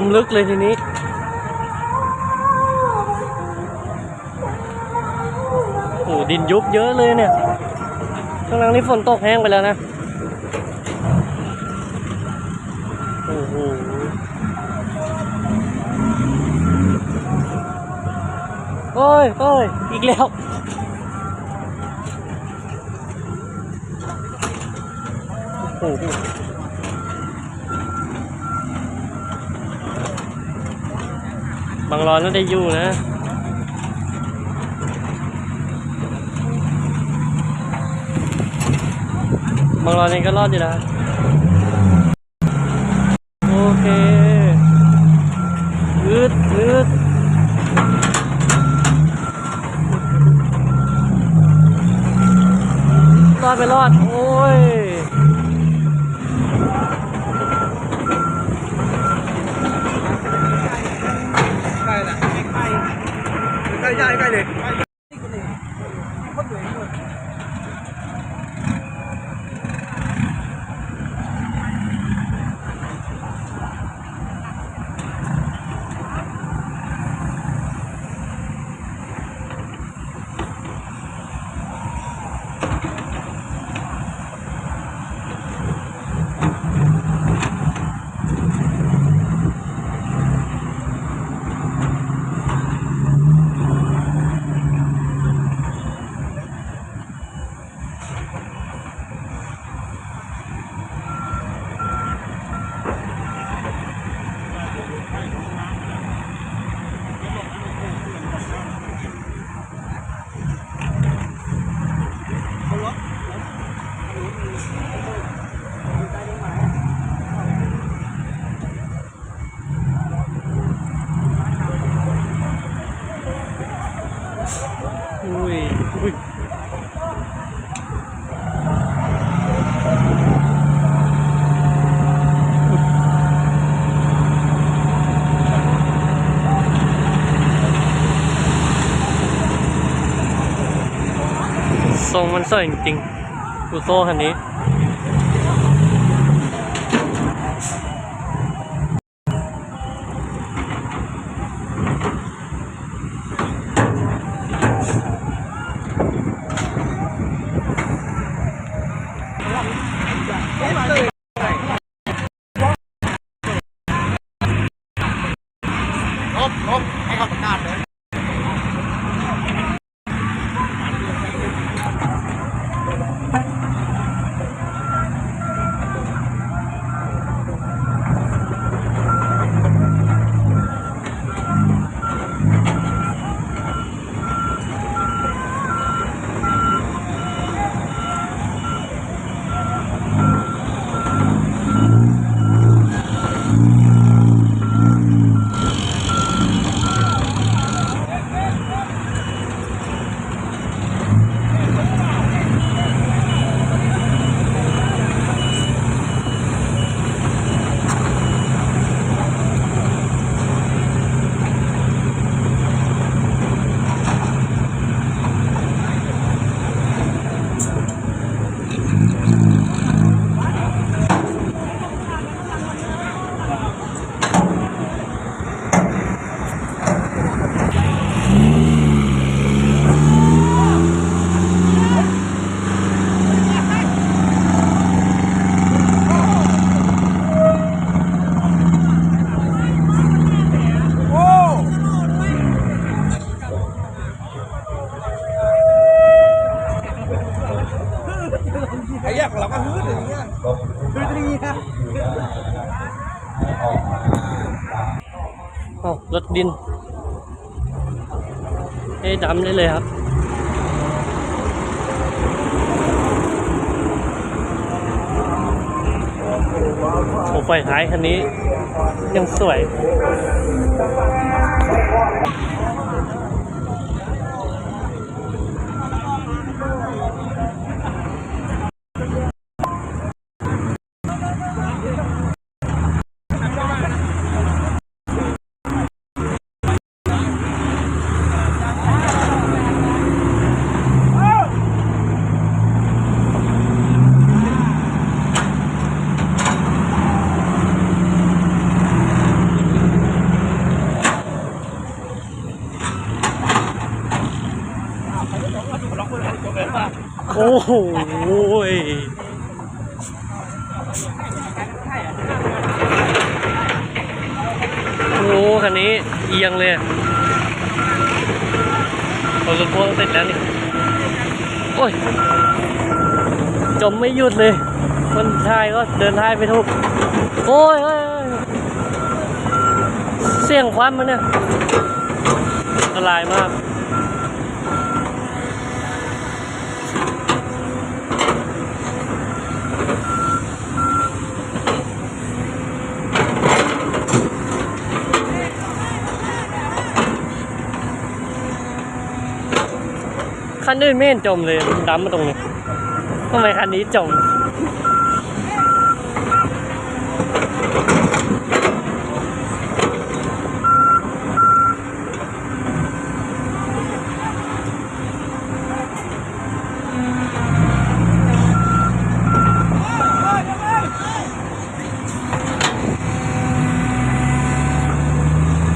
มลึกเลยทีนี้ โอ้โหดินยุบเยอะเลยเนี่ยข้างหลังนี้ฝนตกแห้งไปแล้วนะ โอ้โหโอ้ยโอ้ยอีกแล้วโอ้โห บางรอนน่าได้ยู่นะบางรอนเองก็รอดอยู่นะโอเคยืดยืดรอดไปรอด โอ้ย ใกล้ละใกล้ใกล้ใกล้ใกล้เลย อุ้ยอุ้ยทรงมัน สวยจริงๆดูโซ่คันนี้ ครบครบให้เขาประกาศเลย โอ้ ไอ้แยกของเราก็ฮืดอย่างเงี้ยฮืดอย่างเงี้ยอ้ารถดินเอ้ดำได้เลยครับโอ้ไฟท้ายคันนี้ยังสวย โโหยโอ้คันนี้เอียงเลยพอรถพ่วงเสร็จแล้วนี่โอ้ยจมไม่หยุดเลย คนทายก็เดินทายไปทุกโอ้ยอยโอ้ยเสี่ยงควันมันเนี่ยอันตรายมาก คันอื่นไม่เห็นจมเลยดำมาตรงนี้ทำไมคันนี้จม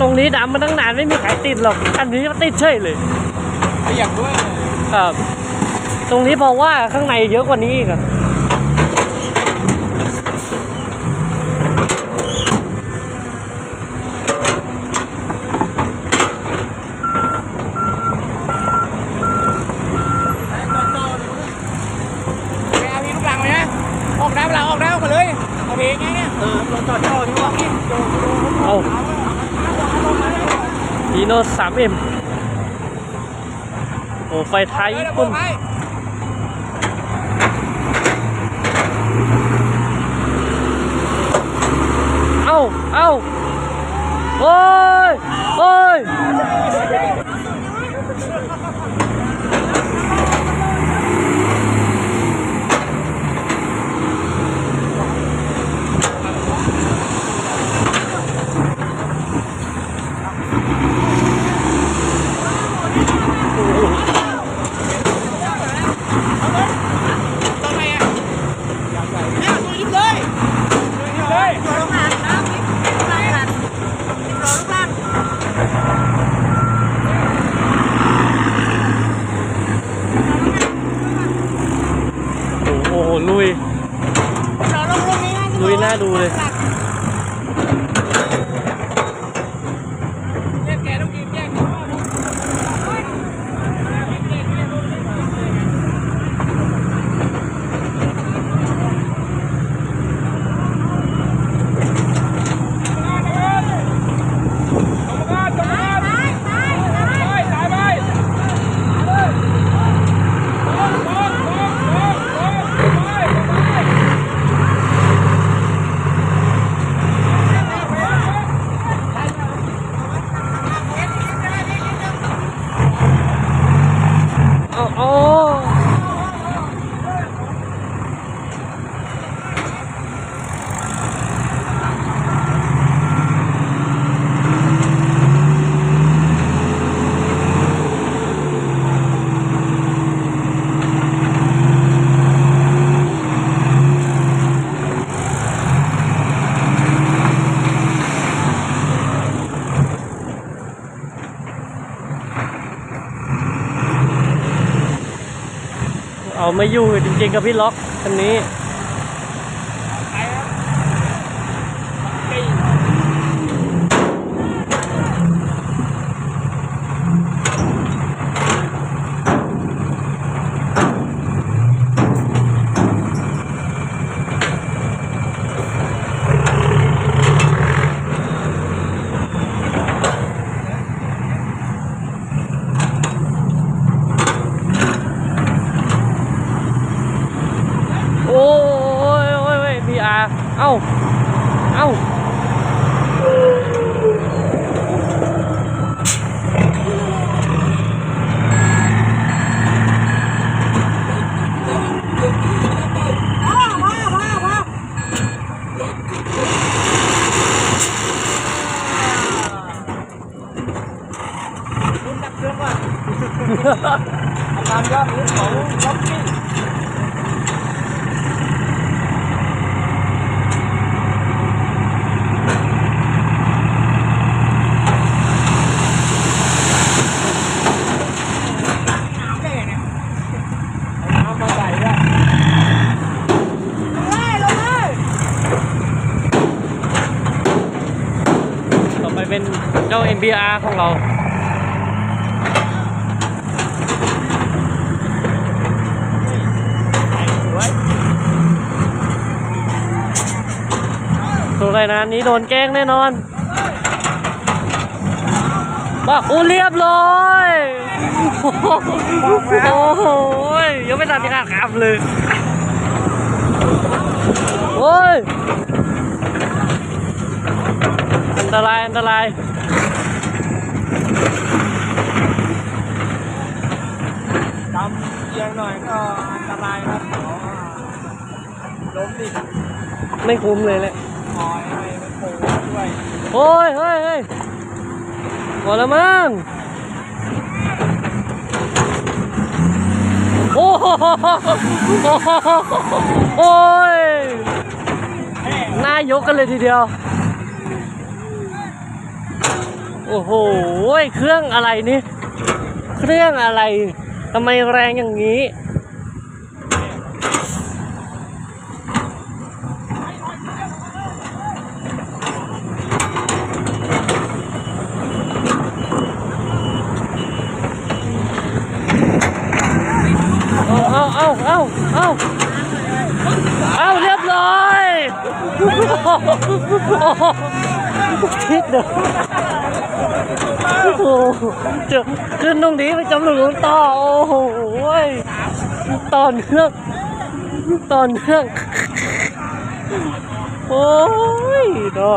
ตรงนี้ดำมาตั้งนานไม่มีใครติดหรอกอันนี้ก็ติดเฉยเลยขยับด้วย ครับ ตรงนี้เพราะว่าข้างในเยอะกว่านี้อีกอะไปเอาพี่ลูกหลังเลยนะออกน้ำหลังออกน้ำมาเลยเอาเพลงไงเนี่ยเออรถจอดจอดที่ว่าพี่โจเอาฮีโน่สามเอ็ม โอ้ไฟท้ายญี่ปุ่นเอ้าเอ้าโอ้ยโอ้ย ตอนไหนอะเนี่ยตัวยิบเลยยิบเลย ลงหางน้ำนิดลงหางลงล่าง โอ้โห ลุย เราลงลงนี้นะ ลุยหน้า ดูเลย แยกแกต้องกินแยก เอาเอา เอาไม่อยู่จริงๆกับพี่ล็อกคันนี้ anh làm cho biển phụ giống chứ bên đâu em bia không lầu งสัยนะอันนี้โดนแกล้งแน่นอนบ้าโอ้เรียบร้อยโอ้โหโอ้โหยังไม่ตัดที่ขาดครับเลยโอ้ยอันตรายอันตรายดำเอียงหน่อยก็อันตรายครับเพราะว่าล้มดิไม่คุ้มเลยแหละคอยไม่ไม่ โผล่ด้วยโอ้ยเฮ้ยเฮ้ยหมดแล้วมั้งโอ้โหโอ้ยแม่หน้ายกกันเลยทีเดียว โอ้โห เครื่องอะไรนี่ เครื่องอะไร ทำไมแรงอย่างนี้ เอาเอาเอาเอาเอาเอาเรียบร้อยโอ้โหทิศ เดียวโอ้โหเจอขึ้นตรงนี้ไปจำหลุมต่อโอ้โหตอนเครื่องตอนเครื่องโอ้ยดอ